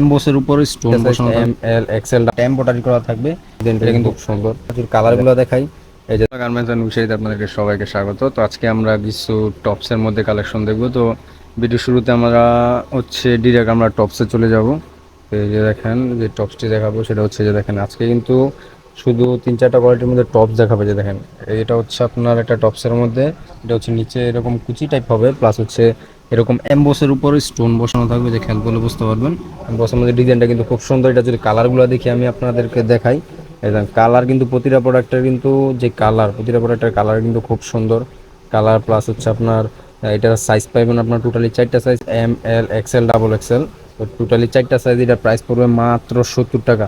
এমবোসের উপরে স্টোন বসানো M L Excel embroidery করা থাকবে। ডিজাইনটা কিন্তু খুব সুন্দর। প্রচুর কালারগুলো দেখাই। এই যে গার্মেন্টস অ্যান্ড উইসাইতে আপনাদেরকে সবাইকে স্বাগত। তো আজকে আমরা কিছু টপসের মধ্যে কালেকশন দেখব। তো ভিডিও শুরুতে আমরা হচ্ছে ডিরেক্ট আমরা টপসে চলে যাব। এই যে দেখেন যে টপসটি দেখাবো সেটা হচ্ছে যে দেখেন আজকে কিন্তু শুধু তিন চারটা কোয়ালিটির মধ্যে টপস দেখাবে যে দেখেন। এটা হচ্ছে আপনার একটা টপসের মধ্যে এটা হচ্ছে নিচে এরকম কুচি টাইপ হবে প্লাস হচ্ছে এরকম এমবোসের উপরে স্টোন বসানো থাকবে, যে খেয়াল করলে বুঝতে পারবেন। বসের মধ্যে ডিজাইনটা কিন্তু খুব সুন্দর। এটা যদি কালারগুলো দেখি আমি আপনাদেরকে দেখাই। কালার কিন্তু প্রতিটা প্রোডাক্টের কিন্তু, যে কালার প্রতিটা প্রোডাক্টের কালার কিন্তু খুব সুন্দর। কালার প্লাস হচ্ছে আপনার, এটার সাইজ পাইবেন আপনার টোটালি চারটা size M L XL double XL totally চারটা সাইজ এটা প্রাইস পড়বে মাত্র সত্তর টাকা।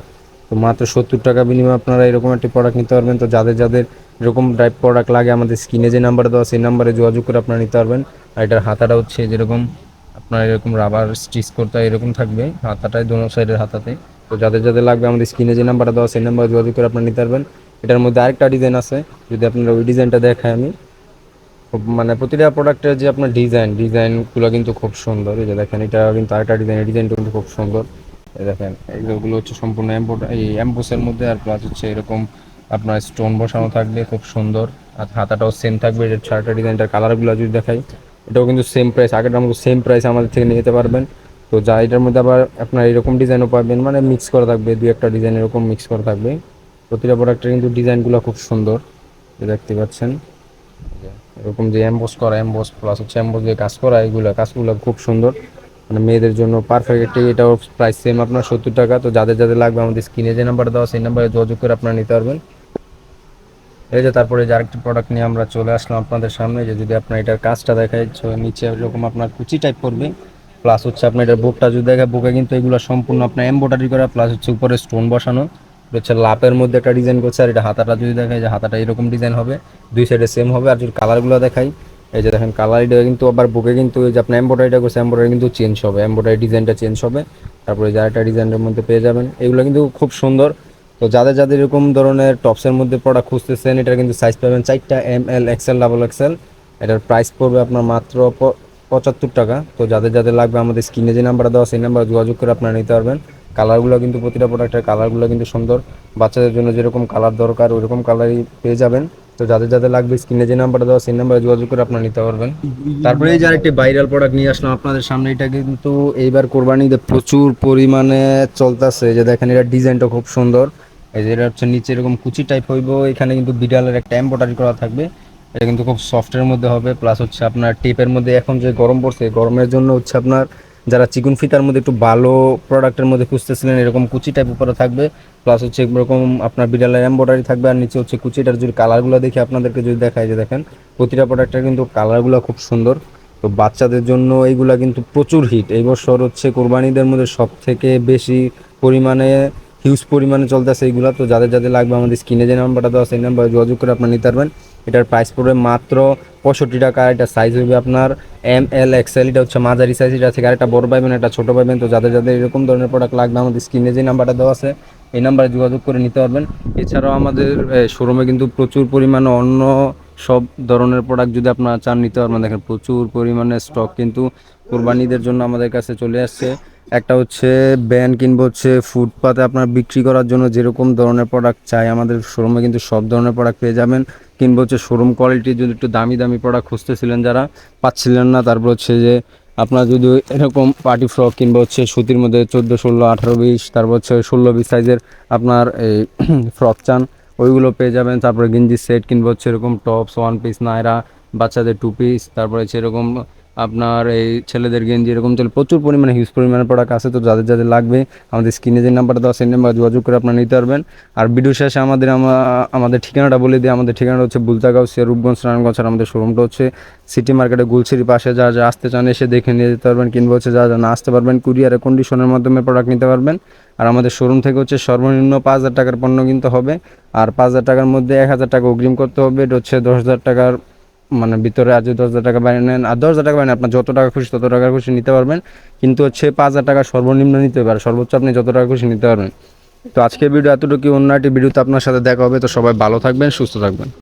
তো মাত্র সত্তর টাকা বিনিময়ে আপনারা এরকম একটি প্রোডাক্ট নিতে পারবেন। তো যাদের যাদের এরকম টাইপ প্রোডাক্ট লাগে, আমাদের স্ক্রিনে যে নাম্বার দেওয়া সেই নাম্বারে যোগাযোগ করে আপনারা নিতে পারবেন। আর এটার হাতাটা হচ্ছে যেরকম আপনার এরকম রাবার স্টিচ করতে হয়, এরকম থাকবে। হাতাটায় দোনো সাইডের হাতাতে। তো যাদের যাদের লাগবে, আমাদের স্ক্রিনে যে নাম্বারটা দেওয়া সেই নাম্বারে যোগাযোগ করে আপনারা নিতে পারবেন। এটার মধ্যে আরেকটা ডিজাইন আছে, যদি আপনারা ওই ডিজাইনটা দেখায় আমি। খুব মানে প্রতিটা প্রোডাক্টের যে আপনার ডিজাইন ডিজাইনগুলো কিন্তু খুব সুন্দর। এই যে দেখেন, এটা কিন্তু আরেকটা ডিজাইন ডিজাইনটা কিন্তু খুব সুন্দর। দেখেন এইগুলো হচ্ছে সম্পূর্ণ এই এম্বোসের মধ্যে আর প্লাস হচ্ছে এরকম আপনার স্টোন বসানো থাকবে, খুব সুন্দর। আর হাতাটাও সেম থাকবে এটার চারটা ডিজাইনটার কালারগুলো যদি দেখাই, এটাও কিন্তু সেম প্রাইস আগেরটার মতো সেম প্রাইস আমাদের থেকে নিয়ে যেতে পারবেন। তো যা এটার মধ্যে আবার আপনার এরকম ডিজাইনও পাবেন মানে মিক্স করা থাকবে, দুই একটা ডিজাইন এরকম মিক্স করা থাকবে। প্রতিটা প্রোডাক্টের কিন্তু ডিজাইনগুলো খুব সুন্দর দেখতে পাচ্ছেন। এরকম যে এম্বোস করা এম্বোস প্লাস হচ্ছে এম্বোস যে কাজ করা, এগুলো, কাজগুলো খুব সুন্দর। মানে মেয়েদের জন্য পারফেক্ট একটি এটাও প্রাইস সেম আপনার সত্তর টাকা। তো যাদের যাদের লাগবে আমাদের স্ক্রিনে যে নাম্বার দেওয়া সেই নাম্বারে যোগাযোগ করে আপনারা নিতে পারবেন। এই যে তারপরে যে আরেকটি প্রোডাক্ট নিয়ে আমরা চলে আসলাম আপনাদের সামনে, যে যদি আপনার এটার কাজটা দেখায় নিচে এরকম আপনার কুচি টাইপ করবে প্লাস হচ্ছে আপনার এটার বুকটা যদি দেখে বুকে কিন্তু এগুলো সম্পূর্ণ আপনার এমব্রয়ডারি করা প্লাস হচ্ছে উপরে স্টোন বসানো। হচ্ছে লাপের মধ্যে একটা ডিজাইন করছে, আর এটা হাতাটা যদি দেখায়, যে হাতাটা এরকম ডিজাইন হবে, দুই সাইডে সেম হবে। আর যদি কালারগুলো দেখাই এই যে দেখেন কালার এটা কিন্তু আবার বুকে কিন্তু যে আপনার এমব্রয়ডারিটা করছে এমব্রয়ডারি কিন্তু চেঞ্জ হবে এমব্রয়ডারি ডিজাইনটা চেঞ্জ হবে। তারপরে যে আরেকটা ডিজাইনের মধ্যে পেয়ে যাবেন, এগুলো কিন্তু খুব সুন্দর। তো যাদের যাদের এরকম ধরনের টপসের মধ্যে প্রোডাক্ট খুঁজতেছেন এটার কিন্তু সাইজ পাবেন চারটা M L XL double XL এটার প্রাইস পড়বে আপনার মাত্র পঁচাত্তর টাকা। তো যাদের যাদের লাগবে আমাদের স্ক্রিনে যে নাম্বার দেওয়া সেই নাম্বার যোগাযোগ করে আপনারা নিতে পারবেন। কালারগুলো কিন্তু প্রতিটা প্রোডাক্টের কালারগুলো কিন্তু সুন্দর। বাচ্চাদের জন্য যেরকম কালার দরকার, ওইরকম কালারই পেয়ে যাবেন। তো যাদের যাদের লাগবে স্ক্রিনে যে নাম্বার দেওয়া সেই নাম্বারে যোগাযোগ করে আপনারা নিতে পারবেন। তারপরে এই যে আরেকটি ভাইরাল প্রোডাক্ট নিয়ে আসলাম আপনাদের সামনে, এটা কিন্তু এইবার কোরবানিতে প্রচুর পরিমাণে চলতেছে। যে দেখেন এটা ডিজাইনটা খুব সুন্দর। এই যে এটা হচ্ছে নিচে এরকম কুচি টাইপ হইব, এখানে কিন্তু বিড়ালের একটা এম্ব্রয়ডারি করা থাকবে। এটা কিন্তু খুব সফটের মধ্যে হবে প্লাস হচ্ছে আপনার টেপের মধ্যে এখন যে গরম পড়ছে, গরমের জন্য হচ্ছে আপনার যারা চিকুন ফিতার মধ্যে একটু ভালো প্রোডাক্টের মধ্যে খুঁজতেছিলেন, এরকম কুচি টাইপ উপরে থাকবে। প্লাস হচ্ছে এরকম আপনার বিড়ালের এম্বয়ডারি থাকবে, আর নিচে হচ্ছে কুচিটার যদি কালারগুলো দেখে আপনাদেরকে যদি দেখায় যে দেখেন, প্রতিটা প্রোডাক্টের কিন্তু কালারগুলো খুব সুন্দর। তো বাচ্চাদের জন্য এইগুলা কিন্তু প্রচুর হিট এই বছর হচ্ছে কোরবানিদের মধ্যে সব থেকে বেশি পরিমাণে হিউজ পরিমাণে চলতেছে এইগুলো। তো যাদের যাদের লাগবে আমাদের স্ক্রিনে যে নাম্বারটা দেওয়া সেই নাম্বারে যোগাযোগ করে আপনার নিতে পারবেন। এটার প্রাইস পড়বে মাত্র পঁয়ষট্টি টাকা। এটা সাইজ হবে আপনার এম এল এক্সেল এটা হচ্ছে মাঝারি সাইজ এটা থেকে আরেকটা বড় পাইবেন একটা ছোটো পাইবেন তো যাদের যাদের এরকম ধরনের প্রোডাক্ট লাগবে আমাদের স্ক্রিনে যে নাম্বারটা দেওয়া আছে, এই নাম্বারে যোগাযোগ করে নিতে পারবেন। এছাড়াও আমাদের শোরুমে কিন্তু প্রচুর পরিমাণে অন্য সব ধরনের প্রোডাক্ট যদি আপনারা চান নিতে পারবেন। দেখেন প্রচুর পরিমাণে স্টক কিন্তু কোরবানিদের জন্য আমাদের কাছে চলে আসছে। একটা হচ্ছে ব্যান কিনবো হচ্ছে ফুটপাতে আপনার বিক্রি করার জন্য যেরকম ধরনের প্রোডাক্ট চাই, আমাদের শোরুমে কিন্তু সব ধরনের প্রোডাক্ট পেয়ে যাবেন। কিনবো হচ্ছে শোরুম কোয়ালিটি যদি একটু দামি দামি প্রোডাক্ট খুঁজতেছিলেন যারা, পাচ্ছিলেন না। তারপর হচ্ছে যে আপনার যদি এরকম পার্টি ফ্রক কিংবা হচ্ছে সুতির মধ্যে চোদ্দ, ষোলো, আঠারো, বিশ, তারপর হচ্ছে ষোলো, বিশ সাইজের আপনার এই ফ্রক চান, ওইগুলো পেয়ে যাবেন। তারপরে গেঞ্জি সেট কিংবা হচ্ছে এরকম টপস ওয়ান পিস নায়রা বাচ্চাদের টু পিস তারপরে হচ্ছে এরকম আপনার এই ছেলেদের গেঞ্জি এরকম চলে, প্রচুর পরিমাণে হিউজ পরিমাণে প্রোডাক্ট আছে, তো যাদের যাদের লাগবে, আমাদের স্ক্রিনে যে নাম্বারটা দেওয়া সেই নাম্বার যোগাযোগ করে আপনারা নিতে পারবেন। আর ভিডিও শেষে আমাদের আমাদের ঠিকানাটা বলে দিই, আমাদের ঠিকানাটা হচ্ছে বুলতাগাঁও সে রূপগঞ্জ, নারায়ণগঞ্জ, আর আমাদের শোরুমটা হচ্ছে সিটি মার্কেটে গুলছিরি পাশে। যা যা আসতে চান এসে দেখে নিয়ে যেতে পারবেন, কিংবা হচ্ছে যা যা না আসতে পারবেন কুরিয়ারে কন্ডিশনের মাধ্যমে প্রোডাক্ট নিতে পারবেন। আর আমাদের শোরুম থেকে হচ্ছে সর্বনিম্ন পাঁচ হাজার টাকার পণ্য কিনতে হবে। আর পাঁচ হাজার টাকার মধ্যে এক হাজার টাকা অগ্রিম করতে হবে। এটা হচ্ছে দশ হাজার টাকার মানে ভিতরে আজ দশ হাজার টাকা বাইরে নেন। আর দশ হাজার টাকা বাইরে আপনার যত টাকা খুশি তত টাকা খুশি নিতে পারবেন। কিন্তু হচ্ছে পাঁচ হাজার টাকা সর্বনিম্ন নিতে পারে সর্বোচ্চ আপনি যত টাকা খুশি নিতে পারবেন। তো আজকের ভিডিও এতটুকু অন্য একটি ভিডিওতে আপনার সাথে দেখা হবে। তো সবাই ভালো থাকবেন, সুস্থ থাকবেন।